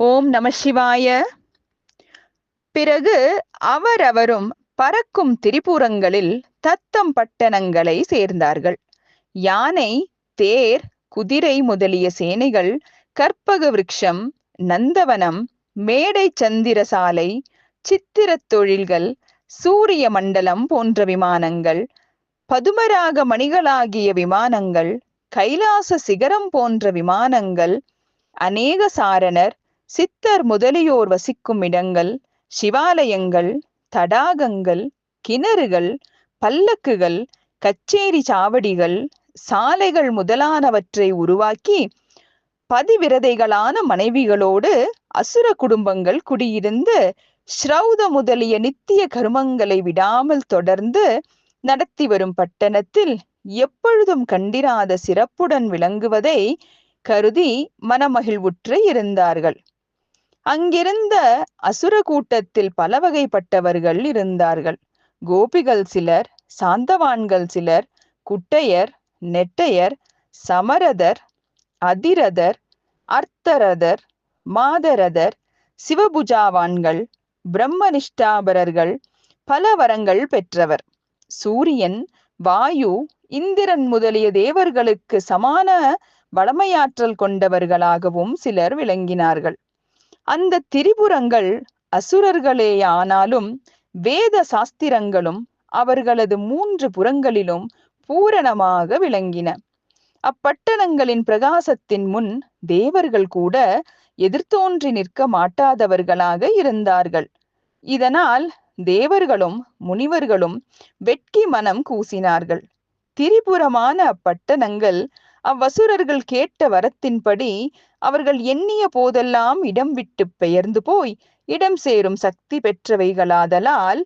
ஓம் நம சிவாய. பிறகு அவரவரும் பறக்கும் திரிபுரங்களில் தத்தம் பட்டணங்களை சேர்ந்தார்கள். யானை தேர் குதிரை முதலிய சேனைகள் கற்பக விருட்சம் நந்தவனம் மேடை சந்திரசாலை சித்திரத் தொழில்கள் சூரிய மண்டலம் போன்ற விமானங்கள் பதுமராக மணிகளாகிய விமானங்கள் கைலாச சிகரம் போன்ற விமானங்கள் அநேக சாரணர் சித்தர் முதலியோர் வசிக்கும் இடங்கள் சிவாலயங்கள் தடாகங்கள் கிணறுகள் பல்லக்குகள் கச்சேரி சாவடிகள் சாலைகள் முதலானவற்றை உருவாக்கி பதிவிரதைகளான மனைவிகளோடு அசுர குடும்பங்கள் குடியிருந்து ஸ்ரௌத முதலிய நித்திய கருமங்களை விடாமல் தொடர்ந்து நடத்தி வரும் பட்டணத்தில் எப்பொழுதும் கண்டிராத சிறப்புடன் விளங்குவதை கருதி மனமகிழ்வுற்று இருந்தார்கள். அங்கிருந்த அசுர கூட்டத்தில் பல வகைப்பட்டவர்கள் இருந்தார்கள். கோபிகள் சிலர் சாந்தவான்கள் சிலர் குட்டையர் நெட்டையர் சமரதர் அதிரதர் அர்த்தரதர் மாதரதர் சிவபுஜாவான்கள் பிரம்மனிஷ்டாபரர்கள் பல வரங்கள் பெற்றவர். சூரியன் வாயு இந்திரன் முதலிய தேவர்களுக்கு சமான வளமையாற்றல் கொண்டவர்களாகவும் சிலர் விளங்கினார்கள். அந்த திரிபுரங்கள் அசுரர்களேயானாலும் வேத சாஸ்திரங்களும் அவர்களது மூன்று புறங்களிலும் பூரணமாக விளங்கின. அப்பட்டணங்களின் பிரகாசத்தின் முன் தேவர்கள் கூட எதிர்த்தோன்றி நிற்க மாட்டாதவர்களாக இருந்தார்கள். இதனால் தேவர்களும் முனிவர்களும் வெட்கி மனம் கூசினார்கள். திரிபுரமான அப்பட்டணங்கள் அவ்வசுரர்கள் கேட்ட வரத்தின்படி அவர்கள் எண்ணிய போதெல்லாம் இடம் விட்டு பெயர்ந்து போய் இடம் சேரும் சக்தி பெற்றவைகளாதலால்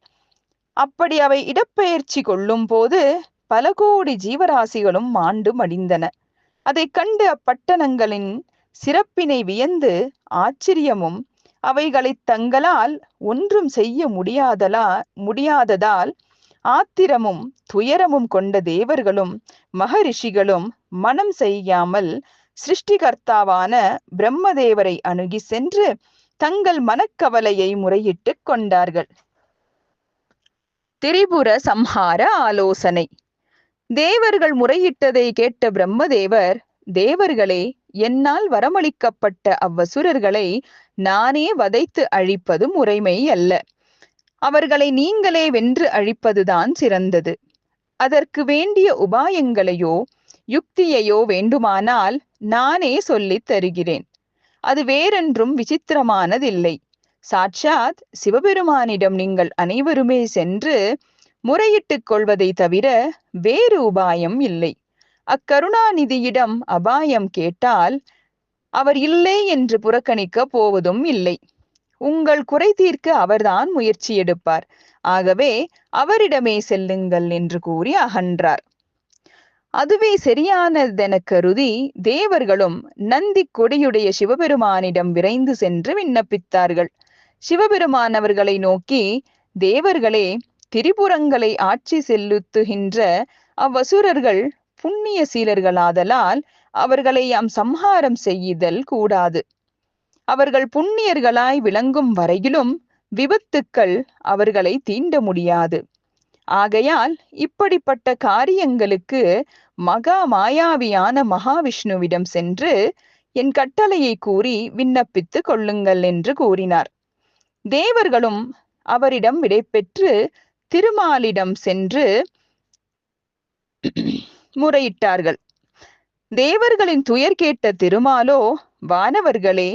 அப்படி அவை இடப்பெயர்ச்சி கொள்ளும் போது பல கோடி ஜீவராசிகளும் மாண்டு மடிந்தன. அதை கண்டு அப்பட்டணங்களின் சிறப்பினை வியந்து ஆச்சரியமும் அவைகளை தங்களால் ஒன்றும் செய்ய முடியாதலா முடியாததால் ஆத்திரமும் துயரமும் கொண்ட தேவர்களும் மகரிஷிகளும் மனம் செய்யாமல் சிருஷ்டிகர்த்தாவான பிரம்மதேவரை அணுகி சென்று தங்கள் மனக்கவலையை முறையிட்டு கொண்டார்கள். திரிபுர சம்ஹார ஆலோசனை. தேவர்கள் முறையிட்டதை கேட்ட பிரம்மதேவர் தேவர்களே என்னால் வரமளிக்கப்பட்ட அவ்வசுரர்களை நானே வதைத்து அழிப்பது முறைமை அல்ல. அவர்களை நீங்களே வென்று அழிப்பதுதான் சிறந்தது. அதற்கு வேண்டிய உபாயங்களையோ யுக்தியையோ வேண்டுமானால் நானே சொல்லித் தருகிறேன். அது வேறென்றும் விசித்திரமானதில்லை. சாட்சாத் சிவபெருமானிடம் நீங்கள் அனைவருமே சென்று முறையிட்டுக் கொள்வதை தவிர வேறு உபாயம் இல்லை. அக்கருணாநிதியிடம் அபாயம் கேட்டால் அவர் இல்லை என்று புறக்கணிக்க போவதும் இல்லை. உங்கள் குறை தீர்க்க அவர்தான் முயற்சி எடுப்பார். ஆகவே அவரிடமே செல்லுங்கள் என்று கூறி அகன்றார். அதுவே சரியானதென கருதி தேவர்களும் நந்தி கொடியுடைய சிவபெருமானிடம் விரைந்து சென்று விண்ணப்பித்தார்கள். சிவபெருமான் அவர்களை நோக்கி தேவர்களே திரிபுரங்களை ஆட்சி செலுத்துகின்ற அவ்வசுரர்கள் புண்ணிய சீலர்களாதலால் அவர்களை யாம் சம்ஹாரம் செய்யுதல் கூடாது. அவர்கள் புண்ணியர்களாய் விளங்கும் வரையிலும் விபத்துக்கள் அவர்களை தீண்ட முடியாது. ஆகையால் இப்படிப்பட்ட காரியங்களுக்கு மகா மாயாவியான மகாவிஷ்ணுவிடம் சென்று என் கட்டளையை கூறி விண்ணப்பித்து கொள்ளுங்கள் என்று கூறினார். தேவர்களும் அவரிடம் விடைபெற்று திருமாலிடம் சென்று முறையிட்டார்கள். தேவர்களின் துயர் கேட்ட திருமாலோ வானவர்களே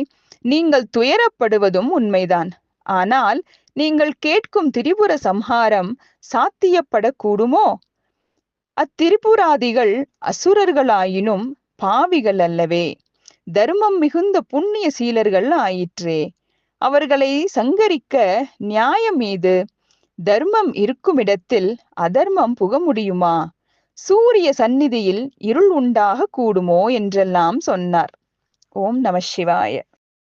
நீங்கள் துயரப்படுவதும் உண்மைதான். ஆனால் நீங்கள் கேட்கும் திரிபுர சம்ஹாரம் சாத்தியப்படக்கூடுமோ? அத்திரிபுராதிகள் அசுரர்களாயினும் பாவிகள் அல்லவே. தர்மம் மிகுந்த புண்ணிய சீலர்கள் ஆயிற்றே. அவர்களை சங்கரிக்க நியாயம் ஏது? தர்மம் இருக்குமிடத்தில் அதர்மம் புக முடியுமா? சூரிய சந்நிதியில் இருள் உண்டாக கூடுமோ என்றெல்லாம் சொன்னார். ஓம் நம சிவாய.